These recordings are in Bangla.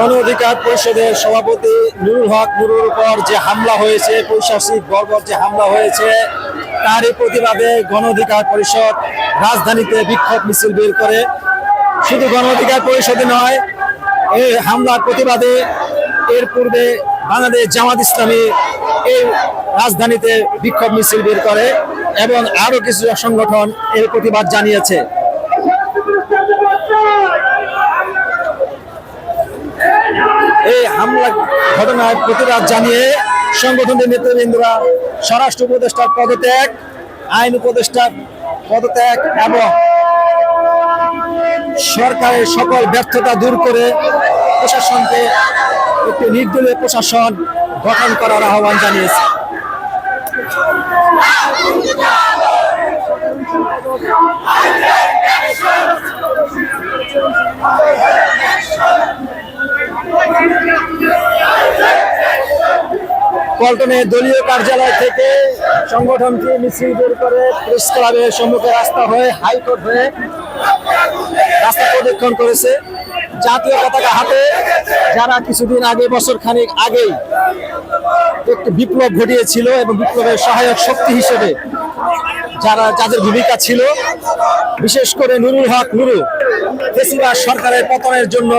গণ অধিকার পরিষদের সভাপতি নুরুল হক নুরুর উপর যে হামলা হয়েছে পৈশাসিক বর্বর যে হামলা হয়েছে, তারই প্রতিবাদে গণ অধিকার পরিষদ রাজধানীতে বিক্ষোভ মিছিল বের করে। শুধু গণ অধিকার পরিষদে নয়, এই হামলার প্রতিবাদে এর পূর্বে বাংলাদেশ জামাত ইসলামী এই রাজধানীতে বিক্ষোভ মিছিল বের করে এবং আরও কিছু সংগঠন এর প্রতিবাদ জানিয়েছে। এই হামলা ঘটনার প্রতিবাদ জানিয়ে সংগঠনের নেতৃবৃন্দরা স্বরাষ্ট্র উপদেষ্টার পদত্যাগ, আইন উপদেষ্টার পদত্যাগ এবং সরকারের সকল ব্যর্থতা দূর করে প্রশাসনকে একটি নির্দলীয় প্রশাসন গঠন করার আহ্বান জানিয়েছে। পল্টনে দলীয় কার্যালয় থেকে সংগঠনটি মিছিল বের করে প্রেস ক্লাবের সম্মুখে রাস্তা হয়ে হাইকোর্ট হয়ে রাস্তা প্রদক্ষিণ করেছে। জাতীয় পতাকা হাতে যারা কিছুদিন আগে, বছর খানিক আগেই একটি বিপ্লব ঘটিয়েছিল এবং বিপ্লবের সহায়ক শক্তি হিসেবে যারা, যাদের ভূমিকা ছিল, বিশেষ করে নুরুল হক নুরু বেশিরভাগ সরকারের পতনের জন্য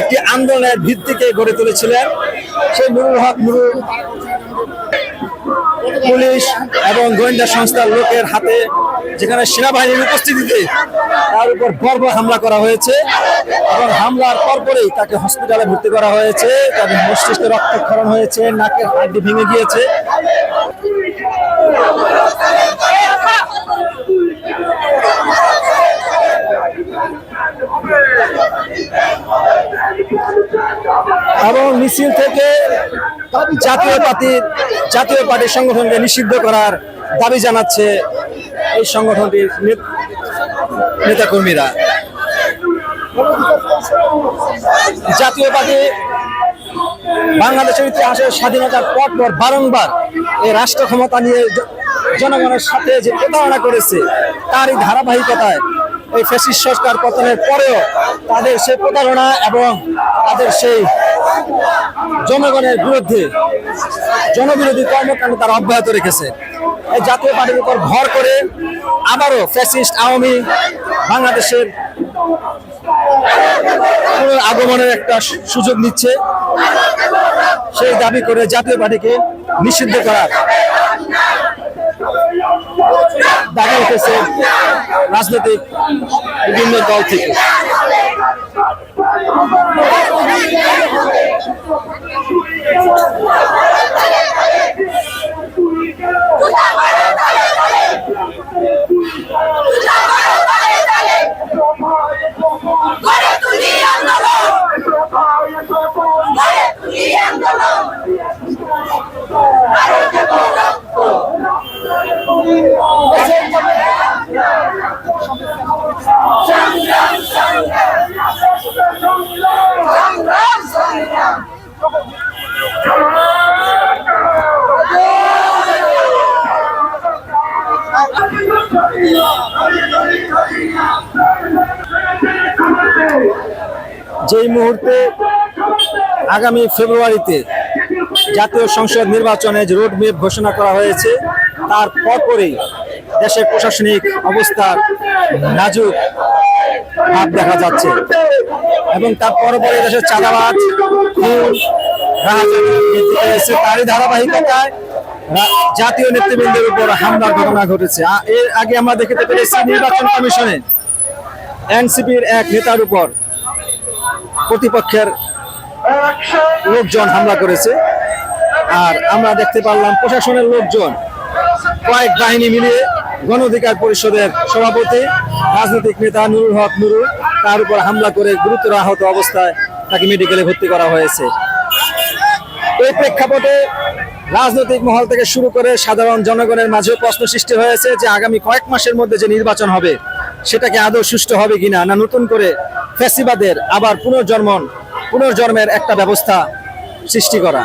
একটি আন্দোলনের ভিত্তিকে গড়ে তুলেছিলেন। সেই নুরুল হক নুরু পুলিশ এবং গোয়েন্দা সংস্থার লোকের হাতে যেখানে সেনাবাহিনীর উপস্থিতিতে তার উপর বর্ব হামলা করা হয়েছে এবং হামলার পরপরেই তাকে হসপিটালে ভর্তি করা হয়েছে। তার মস্তিষ্কে রক্তক্ষরণ হয়েছে, নাকের হাড্ডি ভেঙে গিয়েছে। এবং মিছিল থেকে জাতীয় পার্টির জাতীয় পার্টির সংগঠনকে নিষিদ্ধ করার দাবি জানাচ্ছে এই সংগঠনটির নেতাকর্মীরা। জাতীয় পার্টি বাংলাদেশের ইতিহাসে স্বাধীনতার পর পর বারংবার এই রাষ্ট্র ক্ষমতা নিয়ে জনগণের সাথে যে প্রতারণা করেছে, তারই ধারাবাহিকতায় এই ফ্যাসিস্ট সরকার পতনের পরেও তাদের সেই প্রতারণা এবং তাদের সেই জনগণের বিরুদ্ধে জনবিরোধী কর্মকাণ্ড তারা অব্যাহত রেখেছে। এই জাতীয় পার্টির উপর ভর করে আবারও ফ্যাসিস্ট আওয়ামী বাংলাদেশের আগমনের একটা সুযোগ নিচ্ছে। সেই দাবি করে জাতীয় পার্টিকে নিষিদ্ধ করার দাবি উঠেছে রাজনৈতিক বিভিন্ন দল থেকে। গড়ে তুলি যেই মুহূর্তে আগামী ফেব্রুয়ারিতে জাতীয় সংসদ নির্বাচনে যে রোড ম্যাপ ঘোষণা করা হয়েছে তার পরপরই দেশের প্রশাসনিক অবস্থার নাজুক ভাব দেখা যাচ্ছে। এবং তার পরপরে দেশের চাঁদাবাজ খুন, রাহাজানি বৃদ্ধি পেয়েছে তারই ধারাবাহিকতায় জাতীয় নেতৃবৃন্দের উপর হামলার ঘটনা ঘটেছে। এর আগে আমরা দেখতে পেরেছি নির্বাচন কমিশনে এনসিপির এক নেতার উপর প্রতিপক্ষের লোকজন হামলা করেছে। আর আমরা দেখতে পারলাম প্রশাসনের লোকজন কয়েক বাহিনী মিলিয়ে গণ অধিকার পরিষদের সভাপতি, রাজনৈতিক নেতা নুরুল হক নুরু তার উপর হামলা করে গুরুতর আহত অবস্থায় তাকে মেডিকেলে ভর্তি করা হয়েছে। এই প্রেক্ষাপটে রাজনৈতিক মহল থেকে শুরু করে সাধারণ জনগণের মাঝেও প্রশ্ন সৃষ্টি হয়েছে যে আগামী কয়েক মাসের মধ্যে যে নির্বাচন হবে সেটাকে আদৌ সুষ্ঠু হবে কিনা? না, নতুন করে ফ্যাসিবাদের আবার পুনর্জন্ম পুনর্জন্মের একটা ব্যবস্থা সৃষ্টি করা।